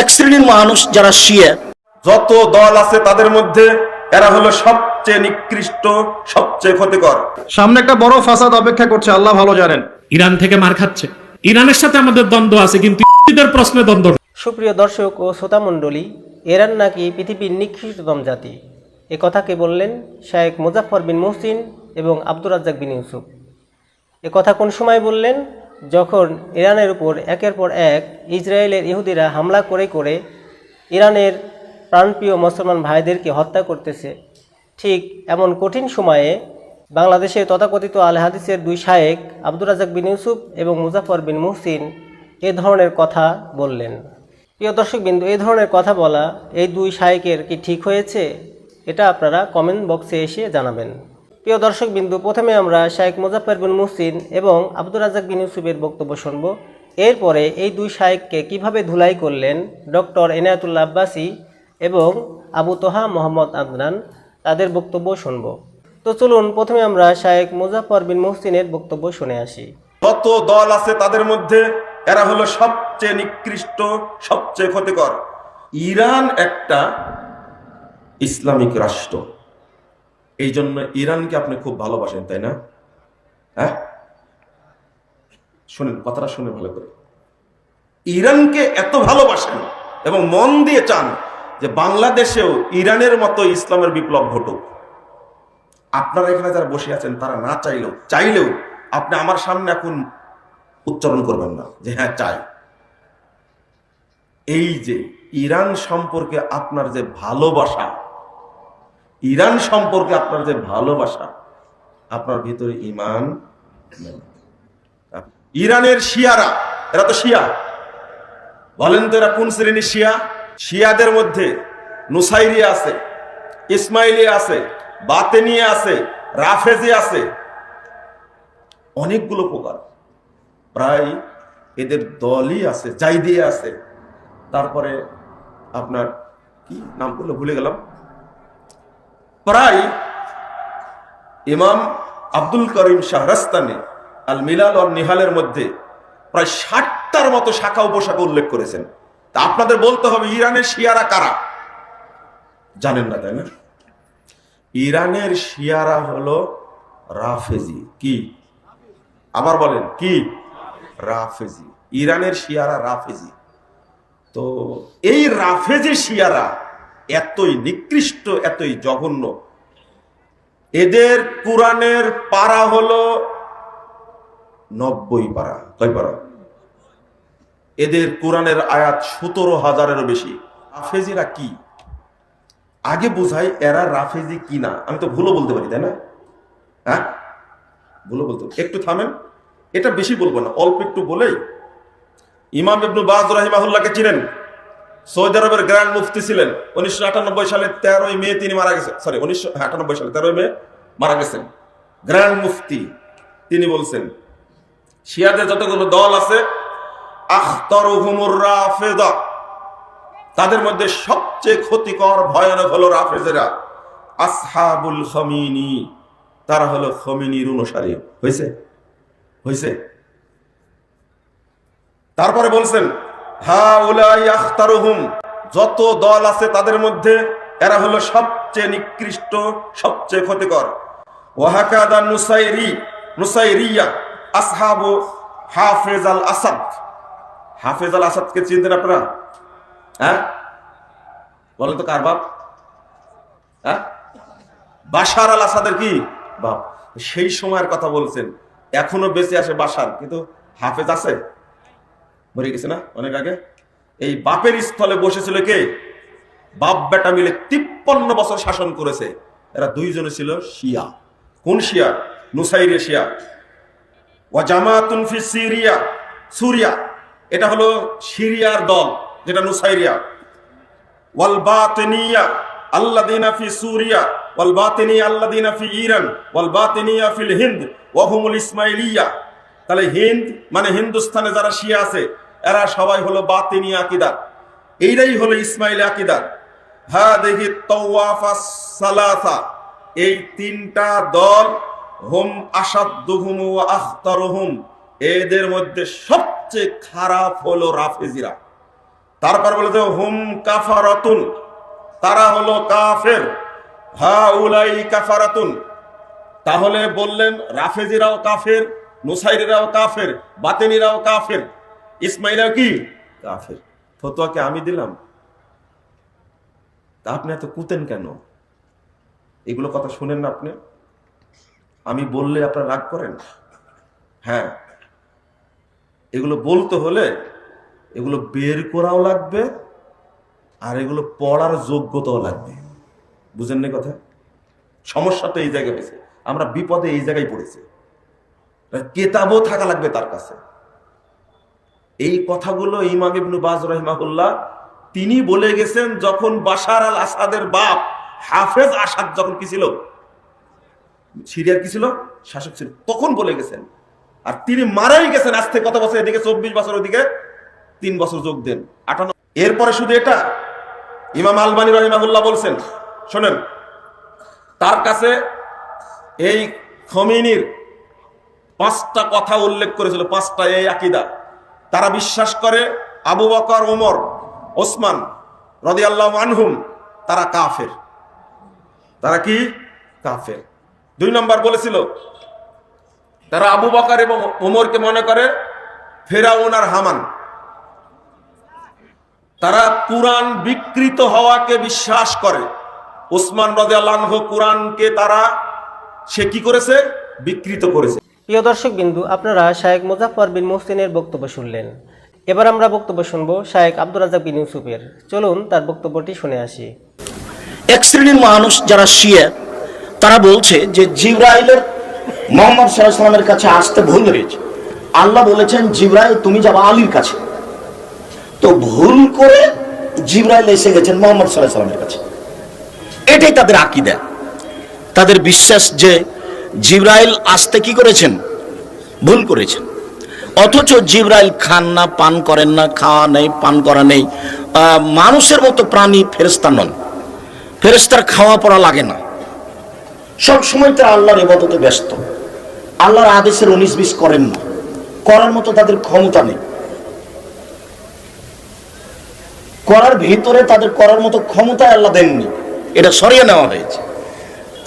এক শ্রেণির মানুষ যারা শিয়া যত দল আছে তাদের মধ্যে এরা হলো সবচেয়ে নিকৃষ্ট সবচেয়ে ক্ষতিকর। সামনে একটা বড় ফাসাদ অপেক্ষা করছে আল্লাহ ভালো জানেন। ইরান থেকে মার খাচ্ছে। ইরানের সাথে আমাদের দ্বন্দ্ব আছে কিন্তু ইহুদিদের প্রশ্নে দ্বন্দ্ব নেই। সুপ্রিয় দর্শক ও শ্রোতামণ্ডলী এরান নাকি পৃথিবীর নিকৃষ্টতম জাতি? এ কথাকে বললেন শায়েক মুজাফর বিন মুহসিন এবং আব্দুর রাজ্জাক বিন ইউসুফ। এ কথা কোন সময় বললেন? যখন ইরানের উপর একের পর এক ইসরায়েলের ইহুদিরা হামলা করে করে ইরানের প্রাণপ্রিয় মুসলমান ভাইদেরকে হত্যা করতেছে, ঠিক এমন কঠিন সময়ে বাংলাদেশের তথাকথিত আল হাদিসের দুই শায়েক আব্দুর রাজাক বিন ইউসুফ এবং মুজাফর বিন মুহসিন এ ধরনের কথা বললেন। প্রিয় দর্শকবিন্দু এই ধরনের কথা বলা এই দুই শায়েকের কি ঠিক হয়েছে? এটা আপনারা কমেন্ট বক্সে এসে জানাবেন। প্রিয় দর্শকবিন্দু, প্রথমে আমরা শায়েক মুজাফর বিন মুহসিন এবং আব্দুর রাজাক বিন ইউসুফের বক্তব্য শুনব। এরপরে এই দুই শায়েককে কীভাবে ধুলাই করলেন ডক্টর এনায়াতুল্লা আব্বাসী এবং আবু তোহা মোহাম্মদ আদনান, তাদের বক্তব্য শুনব। তো চলুন, প্রথমে আমরা শায়েক মুজাফর বিন মুহসিনের বক্তব্য শুনে আসি। কত দল আছে তাদের মধ্যে এরা হলো সবচেয়ে নিকৃষ্ট, সবচেয়ে ক্ষতিকর। ইরান একটা ইসলামিক রাষ্ট্র। এই জন্য ইরানকে আপনি খুব ভালোবাসেন, তাই না? হ্যাঁ? শুনেন, কথাটা শুনে ভালো করে। ইরানকে এত ভালোবাসেন এবং মন দিয়ে চান যে বাংলাদেশেও ইরানের মতো ইসলামের বিপ্লব ঘটুক। আপনারা এখানে যারা বসে আছেন, তারা না চাইলেও চাইলেও আপনি আমার সামনে এখন উচ্চারণ করবেন না যে হ্যাঁ চাই। এই যে, ইরান সম্পর্কে আপনার যে ভালোবাসা ইরান সম্পর্কে আপনার যে ভালোবাসা, আপনার ভিতরে ইমান ইরানের শিয়ারা, এরা তো শিয়া। বলেন তো এরা কোন শ্রেণির শিয়া? শিয়াদের মধ্যে নুসাইরিয়া আছে ইসমাইলি আছে, বাতেনিয়া আছে, রাফেজি আছে। অনেকগুলো প্রকার। প্রায় এদের দলই আছে জাইদি আছে। তারপরে আপনার কি? নাম করলে ভুলে গেলাম। প্রায় ইমাম আব্দুল করিম শাহরাস্তানে আল মিলাল আর নিহালের মধ্যে প্রায় ষাটটার মতো শাখা উপশাখা উল্লেখ করেছেন। তা আপনাদের বলতে হবে, ইরানের শিয়ারা কারা? জানেন না, তাই না? ইরানের শিয়ারা হলো রাফেজি। কি? আবার বলেন, কি? রাফেজি। ইরানের শিয়ারা রাফেজি। তো এই রাফেজি শিয়ারা এতই নিকৃষ্ট, এতই জঘন্য। এদের কোরআনের পারা হলো নব্বই পারা, কয় পারা? এদের কোরআনের আয়াত সতেরো হাজারেরও বেশি। রাফেজিরা কি? আগে বোঝাই এরা রাফেজি কি না। আমি তো ভুলও বলতে পারি, তাই না? হ্যাঁ? ভুলও বলতে একটু থামেন। এটা বেশি বলব না, অল্প একটু বলেই। ইমাম ইবনু বাজ রাহিমাহুল্লাহকে চিনেন? সৌদি আরবের গ্র্যান্ড মুফতি ছিলেন। উনিশশো আটানব্বই সালে তেরোই মে তিনি মারা গেছেন। সরি উনিশশো আটানব্বই সালে তেরোই মে মারা গেছেন। গ্র্যান্ড মুফতি তিনি বলছেন, শিয়াদের যতগুলো দল আছে তাদের মধ্যে সবচেয়ে ক্ষতিকর, ভয়ানক হলো রাফেজেরা। আসহাবুল খমিনি, তারা হলো খমিনির অনুসারী। হয়েছে হয়েছে তারপরে বলছেন হা উলাই আখতারুহুম, যত দল আছে তাদের মধ্যে এরা হলো সবচেয়ে নিকৃষ্ট, সবচেয়ে ক্ষতিকর। ওয়াহাকাদা নুসাইরি, নুসাইরিয়া, আসহাবু হাফেজ আল আসাদ। হাফেজ আল আসাদকে চিনতেন আপনারা? হ্যাঁ? বলেন তো কার বাপ? হ্যাঁ? বাশার আল আসাদের কি বাপ? সেই সময়ের কথা বলছেন। এখনও বেঁচে আসে বাসার কিন্তু হাফেজ আছে? মরে গেছে না? অনেক আগে? এই বাপের স্থলে বসেছিল কে? বাপ বেটা মিলে তিপ্পান্ন বছর শাসন করেছে। এরা দুইজনে ছিল শিয়া। কোন শিয়া? নুসাইরিয়া শিয়া। ও জামাতুন ফি সিরিয়া, সুরিয়া। এটা হলো সিরিয়ার দল, যেটা নুসাইরিয়া। ওয়াল বাতিনিয়া আল্লাযিনা ফি সুরিয়া, ওয়াল বাতিনিয়া আল্লাযিনা ফি ইরান, ওয়াল বাতিনিয়া ফিল হিন্দ, ওয়া হুমুল ইসমাইলিয়া। তাহলে হিন্দ মানে হিন্দুস্তানে যারা শিয়া আছে, এরা সবাই হলো বাতিনি আকিদার এইটাই হলো ইসমাইল আকিদার হাদিহি তাওয়াফা সালাসা। এই তিনটা দল, হুম আসাদুহুম ওয়া আখতারুহুম। এদের মধ্যে সবচেয়ে খারাপ হলো রাফেজিরা। তারপর বলে হুম কাফারাতুন। তারা হলো কাফের। হা উলাই কাফারাতুন তাহলে বললেন, রাফেজিরাও কাফের নুসাইরিরাও কাফের, বাতেনিরাও কাফের, ইসমাইলাও কি? কাফের। ফতোয়াকে আমি দিলাম। তা আপনি এত কুতেন কেন? এগুলো কথা শুনেন না আপনি? আমি বললে আপনার রাগ করেন? হ্যাঁ। এগুলো বলতে হলে এগুলো বের করাও লাগবে আর এগুলো পড়ার যোগ্যতাও লাগবে। বুঝেন না কথা? সমস্যা তো এই জায়গায় পেয়েছে আমরা বিপদে এই জায়গায় পড়েছি। কেতাবও থাকা লাগবে তার কাছে। এই কথাগুলো ইমাম ইবনু বাজ রহিমাহুল্লাহ তিনি বলে গেছেন যখন বাশার আল আসাদের বাপ হাফেজ আসাদ যখন কি ছিল? সিরিয়ার কি ছিল? শাসক ছিল। তখন বলে গেছেন। আর তিনি মারাই গেছেন আজ থেকে কত বছর এদিকে? চব্বিশ বছর ওদিকে তিন বছর যোগ দেন। আটান্ন এরপরে শুধু এটা ইমাম আলবানী রহিমাহুল্লাহ বলছেন, শোনেন, তার কাছে এই খমিনির পাঁচটা কথা উল্লেখ করেছিল, পাঁচটা এই আকিদা। তারা বিশ্বাস করে আবু বকর ওমর ওসমান রদিয়াল্লাহ আনহুম, তারা কাফের। তারা কি? কাফের। দুই নম্বর বলেছিল, তারা আবু বকর এবং ওমরকে মনে করে ফেরাউন আর হামান। তারা কোরআন বিকৃত হওয়াকে বিশ্বাস করে। ওসমান রদিয়াল্লাহ কোরআনকে তারা, সে কি করেছে? বিকৃত করেছে। প্রিয় দর্শক বিন্দু আপনারা শায়েক মুজাফর বিন মুহসিনের বক্তব্য শুনলেন। এবার আমরা বক্তব্য শুনব শায়েক আব্দুর রাজাক বিন ইউসুফের। চলুন তার বক্তব্যটি শুনে আসি। এক শ্রেণির মানুষ যারা শিয়া, তারা বলছে যে জিব্রাইলের মোহাম্মদ সাল্লামের কাছে আসতে ভুল হয়েছে। আল্লাহ বলেছেন, জিব্রাইল, তুমি যাবা আলীর কাছে। তো ভুল করে জিব্রাইল এসে গেছেন মোহাম্মদ সাল্লাহ সাল্লামের কাছে। এটাই তাদের আকিদা। তাদের বিশ্বাস যে জিব্রাইল আসতে কি করেছেন? ভুল করেছেন। অথচ জিব্রাইল খান না, পান করেন না, খাওয়া নেই, পান করা নেই। মানুষের মতো প্রাণী ফেরেস্তা নন। ফেরেস্তার খাওয়া পড়া লাগে না। সব সময় তারা আল্লাহর ইবাদতে ব্যস্ত। আল্লাহর আদেশের উনিশ বিশ করেন না। করার মতো তাদের ক্ষমতা নেই। করার ভিতরে তাদের করার মতো ক্ষমতা আল্লাহ দেননি। এটা সরিয়ে নেওয়া হয়েছে।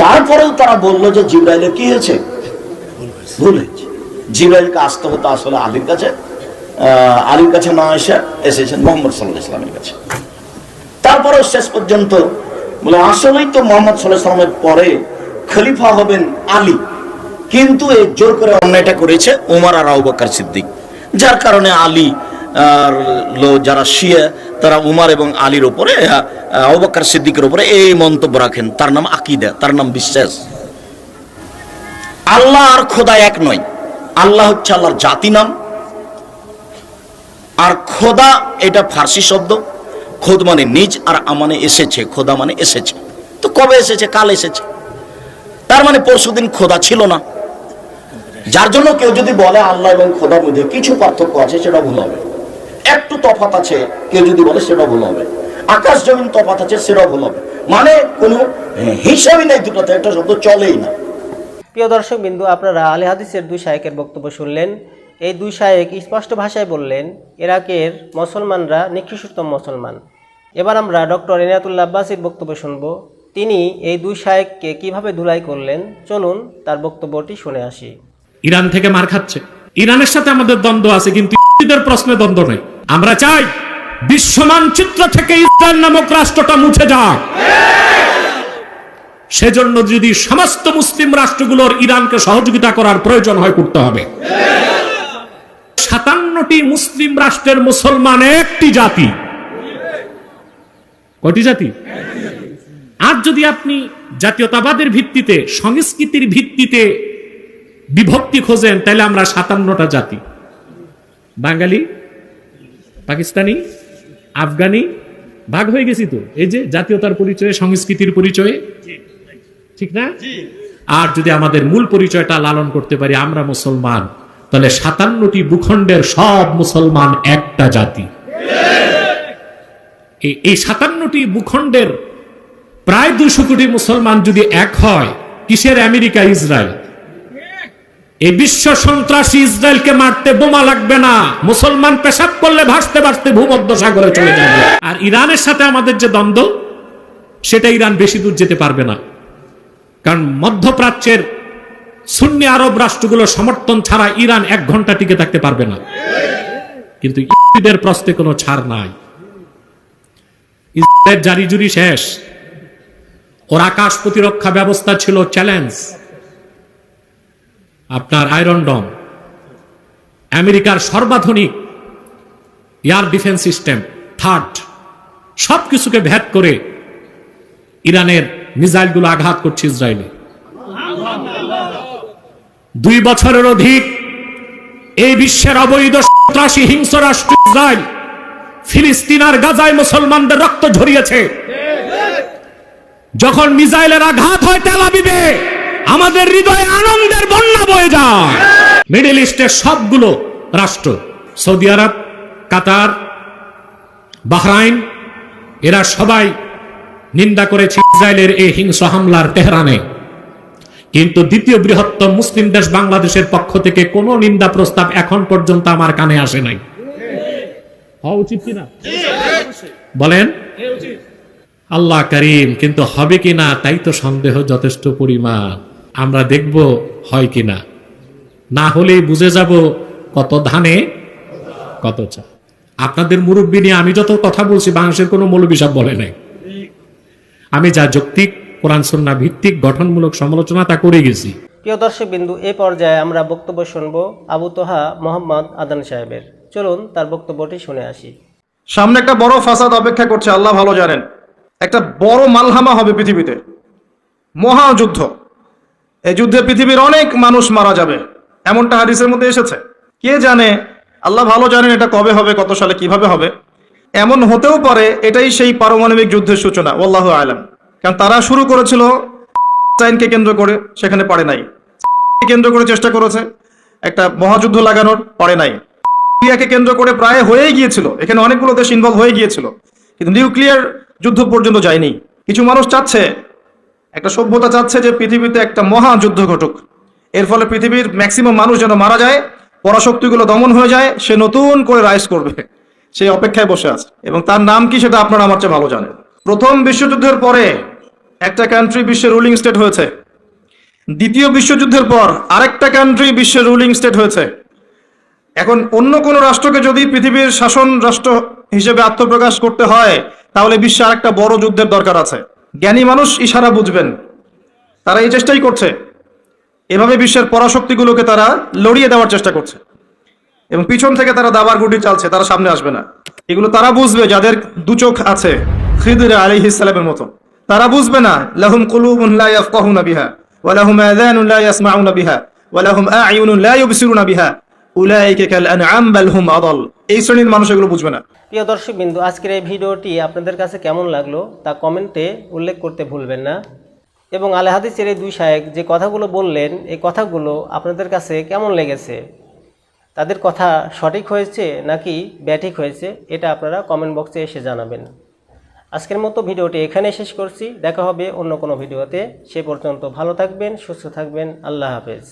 তারপরেও তারা বলল যে জিব্রাইলের কি হয়েছে? ভুল হয়েছে। জিব্রাইলকে আসতে হতো আসলে আলীর কাছে। আলীর কাছে না এসে এসেছেন মোহাম্মদ সাল্লাহ ইসলামের কাছে। তারপরে শেষ পর্যন্ত বলে, আসলেই তো মোহাম্মদ সাল্লাহ সাল্লামের পরে খলিফা হবেন আলী। কিন্তু এই জোর করে অন্যায়টা করেছে ওমর আর আউবাকার সিদ্দিক। যার কারণে আলী যারা শিয়া, তারা উমার এবং আলীর ওপরে আউবাকার সিদ্দিকের উপরে এই মন্তব্য রাখেন। তার নাম আকিদা, তার নাম বিশ্বাস। আল্লাহ আর খোদা এক নয়। আল্লাহ হচ্ছে আল্লাহর জাতি নাম। আর খোদা এটা ফার্সি শব্দ। খোদ মানে নিজ আর আমানে এসেছে। খোদা মানে এসেছে। তো কবে এসেছে? কাল এসেছে। তার মানে পরশুদিন খোদা ছিল না। যার জন্য কেউ যদি বলে আল্লাহ এবং খোদার মধ্যে কিছু পার্থক্য আছে, সেটা ভুল হবে। একটু তফাত আছে কেউ যদি বলে সেটা ভুল হবে। আকাশ জমিন তফাত আছে সেটাও ভুল হবে। মানে কোনো হিসাবই নেই দুটোতে একটা শব্দ চলেই না। প্রিয় দর্শক বিন্দু আপনারা আলী হাদিসের দুই শায়েকের বক্তব্য শুনলেন। এই দুই শায়েক স্পষ্ট ভাষায় বললেন ইরাকের মুসলমানরা নিকৃষ্টতম মুসলমান। এবার আমরা ডক্টর এনায়াতুল্লাহ আব্বাসির বক্তব্য শুনব। তিনি এই দুই শায়েককে কীভাবে ধুলাই করলেন? চলুন তার বক্তব্যটি শুনে আসি। ইরান থেকে মার খাচ্ছে। ইরানের সাথে আমাদের দ্বন্দ্ব আছে কিন্তু ইহুদিদের প্রশ্নে দ্বন্দ্ব নেই। আমরা চাই বিশ্ব মানচিত্র থেকে ইসরায়েল নামক রাষ্ট্রটা মুছে যাক। সেজন্য যদি সমস্ত মুসলিম রাষ্ট্রগুলোর ইরানকে সহযোগিতা করার প্রয়োজন হয়, করতে হবে। সাতান্নটি মুসলিম রাষ্ট্রের মুসলমান একটি জাতি। কটি জাতি? আজ যদি আপনি জাতীয়তাবাদের ভিত্তিতে, সংস্কৃতির ভিত্তিতে বিভক্তি খোঁজেন, তাহলে আমরা সাতান্নটা জাতি। বাঙালি? পাকিস্তানি, আফগানি, ভাগ হয়ে গেছি তো। এই যে জাতীয়তার পরিচয়ে, সংস্কৃতির পরিচয়ে। ঠিক না? আর যদি আমাদের মূল পরিচয়টা লালন করতে পারি, আমরা মুসলমান, তাহলে সাতান্নটি ভূখণ্ডের সব মুসলমান একটা জাতি। এই- সাতান্নটি ভূখণ্ডের প্রায় দুশো কোটি মুসলমান যদি এক হয়, কিসের আমেরিকা, ইসরায়েল? এই বিশ্ব সন্ত্রাসী ইসরায়েলকে মারতে বোমা লাগবে না। মুসলমান পেশাব করলে ভাসতে ভাসতে ভূমধ্য সাগরে চলে যাবে। আর ইরানের সাথে আমাদের যে দ্বন্দ্ব, সেটা ইরান বেশি দূর যেতে পারবে না। কারণ মধ্যপ্রাচ্যের সুন্নি আরব রাষ্ট্রগুলোর সমর্থন ছাড়া ইরান এক ঘণ্টা টিকে থাকতে পারবে না। কিন্তু ইহুদিদের প্রশ্নে কোনো ছাড় নাই। ইসরায়েলের জারি জুরি শেষ। ওর আকাশ প্রতিরক্ষা ব্যবস্থা ছিল চ্যালেঞ্জ। আপনার আয়রন ডম। আমেরিকার সর্বাধুনিক এয়ার ডিফেন্স সিস্টেম, থার্ড সব কিছুকে ভেদ করে ইরানের মিসাইলগুলো আঘাত করছে ইসরায়েলে। দুই বছরের অধিক এই বিশ্বের অবৈধ সন্ত্রাসী হিংস্র রাষ্ট্র ইসরায়েল ফিলিস্তিন আর গাজায় মুসলমানদের রক্ত ঝরিয়েছে। যখন মিসাইলের আঘাত হয় তেল আবিবে আমাদের হৃদয়ে আনন্দের বন্যা বয়ে যায়। মিডল ইস্টের সবগুলো রাষ্ট্র, সৌদি আরব, কাতার, বাহরাইন, এরা সবাই নিন্দা করেছে ইসরায়েলের এই হিংস্র হামলার তেহরানে। কিন্তু দ্বিতীয় বৃহত্তম মুসলিম দেশ বাংলাদেশের পক্ষ থেকে কোনো নিন্দা প্রস্তাব এখন পর্যন্ত আমার কানে আসে নাই। হওয়া উচিত কিনা? বলেন। আল্লাহ করিম, কিন্তু হবে কিনা তাই তো সন্দেহ যথেষ্ট পরিমাণ। আমরা দেখব হয় কিনা না। হলেই বুঝে যাব কত ধানে কত চা। আপনাদের মুরব্বী নিয়ে আমি যত কথা বলছি বাংলাদেশের কোনো মৌলবী সাহেব বলে নাই। আমি যা যৌক্তিক কোরআন সন্না ভিত্তিক গঠনমূলক সমালোচনা তা করে গেছি। প্রিয় দর্শক বিন্দু এ পর্যায়ে আমরা বক্তব্য শুনব আবু তোহা মোহাম্মদ আদান সাহেবের। চলুন তার বক্তব্যটি শুনে আসি। সামনে একটা বড় ফাসাদ অপেক্ষা করছে আল্লাহ ভালো জানেন। একটা বড় মালহামা হবে পৃথিবীতে। মহাযুদ্ধ। এই যুদ্ধে পৃথিবীর অনেক মানুষ মারা যাবে। এমনটা হাদিসের মধ্যে এসেছে। কে জানে? আল্লাহ ভালো জানেন এটা কবে হবে, কত সালে কীভাবে হবে। এমন হতেও পারে এটাই সেই পারমাণবিক যুদ্ধের সূচনা ওল্লাহ আলম। কারণ তারা শুরু করেছিল চাইনকে কেন্দ্র করে, সেখানে পারে নাই। কেন্দ্র করে চেষ্টা করেছে, একটা মহাযুদ্ধ লাগানোর, পারে নাই। নিউক্লিয়ারকে কেন্দ্র করে প্রায় হয়েই গিয়েছিল, এখানে অনেকগুলো দেশ ইনভলভ হয়ে গিয়েছিল। কিন্তু নিউক্লিয়ার যুদ্ধ পর্যন্ত যায়নি। কিছু মানুষ চাচ্ছে একটা সভ্যতা চাচ্ছে যে পৃথিবীতে একটা মহাযুদ্ধ ঘটুক। এর ফলে পৃথিবীর ম্যাক্সিমাম মানুষ যেন মারা যায়, পরাশক্তিগুলো দমন হয়ে যায়, সে নতুন করে রাইজ করবে সেই অপেক্ষায় বসে আছে। এবং তার নাম কি সেটা আপনারা আমার চেয়ে ভালো জানেন। প্রথম বিশ্বযুদ্ধের পরে একটা কান্ট্রি বিশ্বের রুলিং স্টেট হয়েছে। দ্বিতীয় বিশ্বযুদ্ধের পর আরেকটা কান্ট্রি বিশ্বের রুলিং স্টেট হয়েছে। এখন অন্য কোনো রাষ্ট্রকে যদি পৃথিবীর শাসন রাষ্ট্র হিসেবে আত্মপ্রকাশ করতে হয়, তাহলে বিশ্বে আরেকটা বড় যুদ্ধের দরকার আছে। জ্ঞানী মানুষ ইশারা বুঝবেন। তারা এই চেষ্টাই করছে। এভাবে বিশ্বের পরাশক্তিগুলোকে তারা লড়িয়ে দেওয়ার চেষ্টা করছে। এবং পিছন থেকে তারা দাবার গুটি চালছে, তারা সামনে আসবে না। এগুলো তারা বুঝবে যাদের দু চোখ আছে, খিদির আলী ইসলামের মতো। তারা বুঝবে না, লাহুম ইয়াফকাহুনা বিহা, ওয়া লাহুম আযানুন লা ইয়াসমাউনা বিহা, ওয়া লাহুম আ'য়ুনুন লা ইউবসিরুনা বিহা। এই শ্রেণির মানুষ এগুলো বুঝবে না। প্রিয় দর্শক বিন্দু, আজকের এই ভিডিওটি আপনাদের কাছে কেমন লাগল তা কমেন্টে উল্লেখ করতে ভুলবেন না। এবং আলে হাদিসের এই দুই শায়েক যে কথাগুলো বললেন, এই কথাগুলো আপনাদের কাছে কেমন লেগেছে? তাদের কথা সঠিক হয়েছে নাকি ব্যাঠিক হয়েছে, এটা আপনারা কমেন্ট বক্সে এসে জানাবেন। আজকের মতো ভিডিওটি এখানে শেষ করছি। দেখা হবে অন্য কোনো ভিডিওতে। সে পর্যন্ত ভালো থাকবেন, সুস্থ থাকবেন। আল্লাহ হাফেজ।